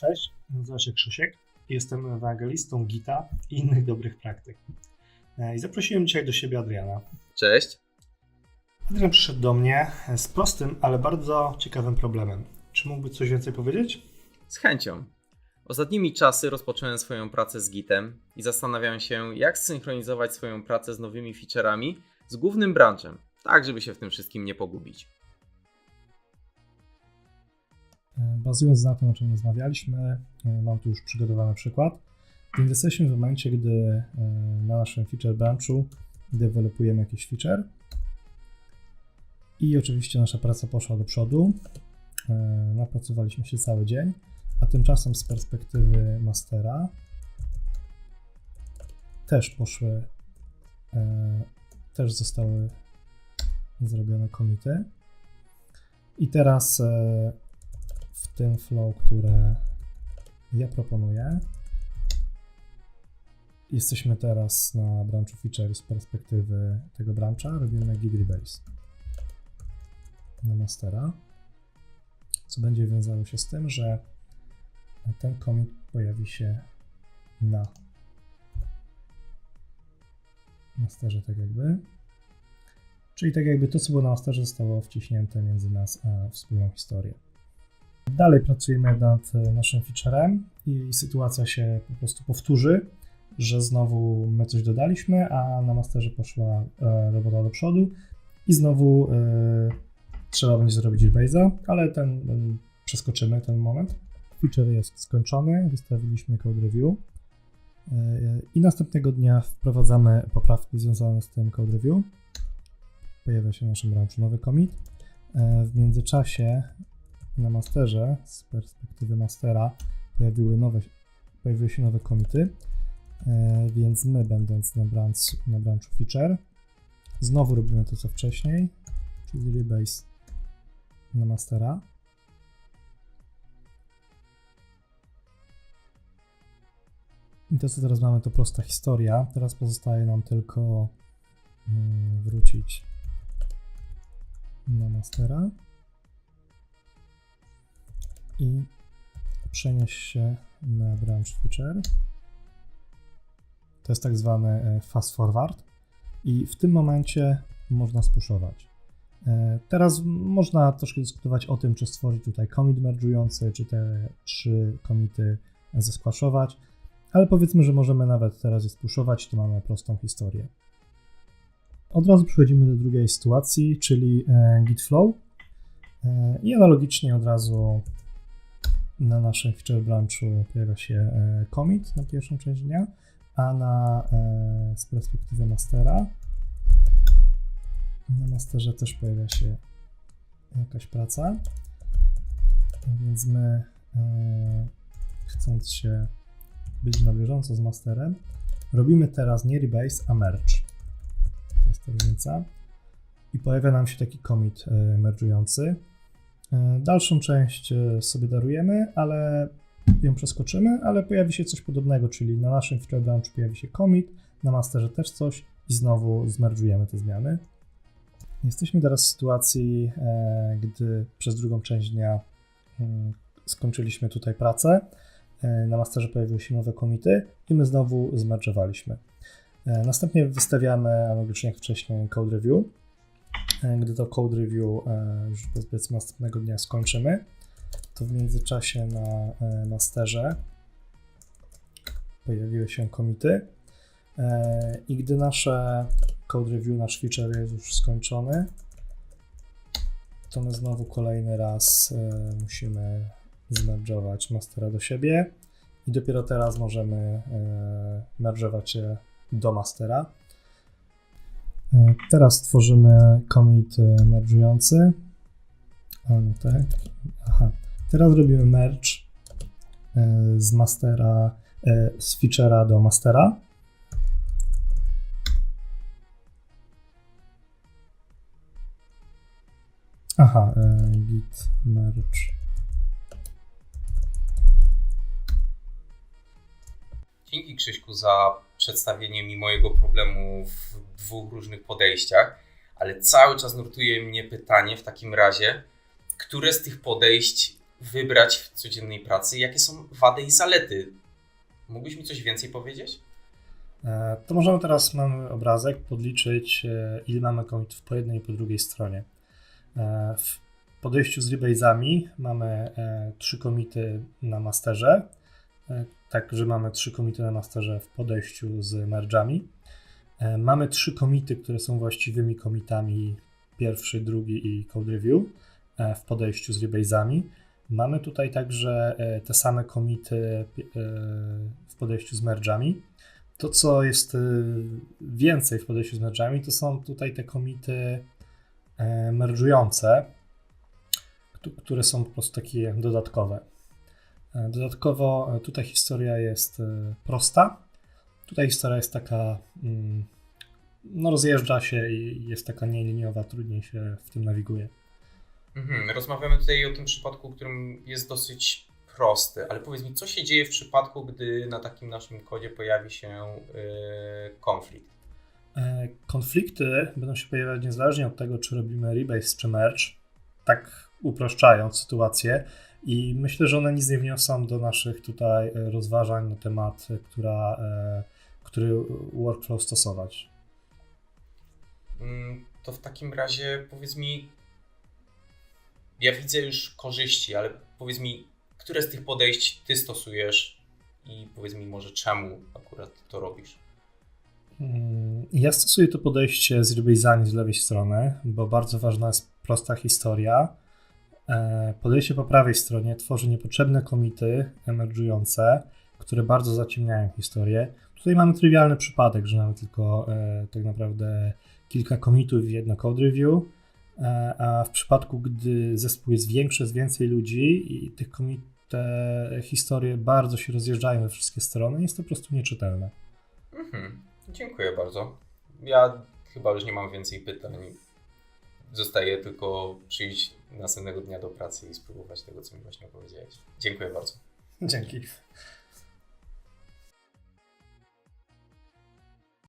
Cześć, nazywam się Krzysiek. Jestem ewangelistą Gita i innych dobrych praktyk. E, I zaprosiłem dzisiaj do siebie Adriana. Cześć. Adrian przyszedł do mnie z prostym, ale bardzo ciekawym problemem. Czy mógłby coś więcej powiedzieć? Z chęcią. Ostatnimi czasy rozpocząłem swoją pracę z Gitem i zastanawiam się, jak zsynchronizować swoją pracę z nowymi featureami z głównym branchem, tak żeby się w tym wszystkim nie pogubić. Bazując na tym, o czym rozmawialiśmy, e, mam tu już przygotowany przykład. Więc jesteśmy w momencie, gdy e, na naszym feature branchu dewelopujemy jakiś feature i oczywiście nasza praca poszła do przodu. E, Napracowaliśmy się cały dzień, a tymczasem z perspektywy mastera też poszły, e, też zostały zrobione komity. I teraz e, w tym flow, które ja proponuję, jesteśmy teraz na branchu feature z perspektywy tego brancha, robimy git rebase na mastera, co będzie wiązało się z tym, że ten commit pojawi się na masterze tak jakby. Czyli tak jakby to, co było na masterze, zostało wciśnięte między nas a wspólną historię. Dalej pracujemy nad e, naszym featurem i sytuacja się po prostu powtórzy, że znowu my coś dodaliśmy, a na masterze poszła e, robota do przodu i znowu e, trzeba będzie zrobić base'a, ale ten, ten przeskoczymy ten moment. Feature jest skończony, wystawiliśmy code review i następnego dnia wprowadzamy poprawki związane z tym code review. Pojawia się w naszym branchu nowy commit. W międzyczasie na masterze, z perspektywy mastera, pojawiły, nowe, pojawiły się nowe komity, e, więc my, będąc na, branch, na branchu feature, znowu robimy to, co wcześniej, czyli rebase na mastera. I to, co teraz mamy, to prosta historia. Teraz pozostaje nam tylko mm, wrócić na mastera i przenieść się na branch feature. To jest tak zwany e, fast forward i w tym momencie można spuszować. E, Teraz można troszkę dyskutować o tym, czy stworzyć tutaj commit merge'ujący, czy te trzy komity zesquashować, ale powiedzmy, że możemy nawet teraz je spuszować, to mamy prostą historię. Od razu przechodzimy do drugiej sytuacji, czyli e, git flow i analogicznie od razu na naszym feature branchu pojawia się e, commit na pierwszą część dnia, a na, e, z perspektywy mastera na masterze też pojawia się jakaś praca, więc my e, chcąc się być na bieżąco z masterem, robimy teraz nie rebase, a merge. To jest ta różnica. I pojawia nam się taki commit e, merge'ujący. E, Dalszą część e, sobie darujemy, ale ją przeskoczymy, ale pojawi się coś podobnego, czyli na naszym feature branch pojawi się commit, na masterze też coś i znowu zmerge'ujemy te zmiany. Jesteśmy teraz w sytuacji, e, gdy przez drugą część dnia mm, skończyliśmy tutaj pracę. Na masterze pojawiły się nowe komity i my znowu zmerge'owaliśmy. E, Następnie wystawiamy analogicznie jak wcześniej code review. E, Gdy to code review e, już powiedzmy następnego dnia skończymy, to w międzyczasie na e, masterze pojawiły się komity E, i gdy nasze code review, nasz feature jest już skończony, to my znowu kolejny raz e, musimy zmerge'ować mastera do siebie i dopiero teraz możemy e, merge'ować je do mastera. Teraz tworzymy commit merge'ujący. A no tak. Aha. Teraz robimy merge e, z mastera, e, z feature'a do mastera. Aha, git merge. Dzięki Krzyśku za przedstawienie mi mojego problemu w dwóch różnych podejściach, ale cały czas nurtuje mnie pytanie w takim razie, które z tych podejść wybrać w codziennej pracy? Jakie są wady i zalety? Mógłbyś mi coś więcej powiedzieć? E, To możemy teraz, mamy obrazek, podliczyć e, ile mamy komitów po jednej i po drugiej stronie. E, W podejściu z rebase'ami mamy trzy komity na masterze, e, tak, że mamy trzy komity na masterze w podejściu z merge'ami. E, Mamy trzy komity, które są właściwymi komitami pierwszy, drugi i code review e, w podejściu z rebase'ami. Mamy tutaj także e, te same komity w podejściu z merge'ami. To, co jest więcej w podejściu z merge'ami, to są tutaj te komity e, merge'ujące, któ- które są po prostu takie dodatkowe. E, Dodatkowo e, tutaj historia jest e, prosta. Tutaj historia jest taka, mm, no rozjeżdża się i jest taka nieliniowa, trudniej się w tym nawiguje. Mhm. Rozmawiamy tutaj o tym przypadku, którym jest dosyć prosty, ale powiedz mi, co się dzieje w przypadku, gdy na takim naszym kodzie pojawi się yy, konflikt? Konflikty będą się pojawiać niezależnie od tego, czy robimy rebase czy merge, tak upraszczając sytuację. I myślę, że one nic nie wniosą do naszych tutaj e, rozważań na temat, e, która, e, który workflow stosować. Mm, To w takim razie powiedz mi, ja widzę już korzyści, ale powiedz mi, które z tych podejść ty stosujesz i powiedz mi może czemu akurat to robisz? Mm, Ja stosuję to podejście z rebase'ami z lewej strony, bo bardzo ważna jest prosta historia. E, Podejście po prawej stronie tworzy niepotrzebne komity emergujące, które bardzo zaciemniają historię. Tutaj mamy trywialny przypadek, że mamy tylko e, tak naprawdę kilka komitów i jedno code review, e, a w przypadku, gdy zespół jest większy, jest więcej ludzi i tych komit, te historie bardzo się rozjeżdżają we wszystkie strony, jest to po prostu nieczytelne. Mhm. Dziękuję bardzo. Ja chyba już nie mam więcej pytań. Zostaje tylko przyjść następnego dnia do pracy i spróbować tego, co mi właśnie powiedziałeś. Dziękuję bardzo. Dzięki.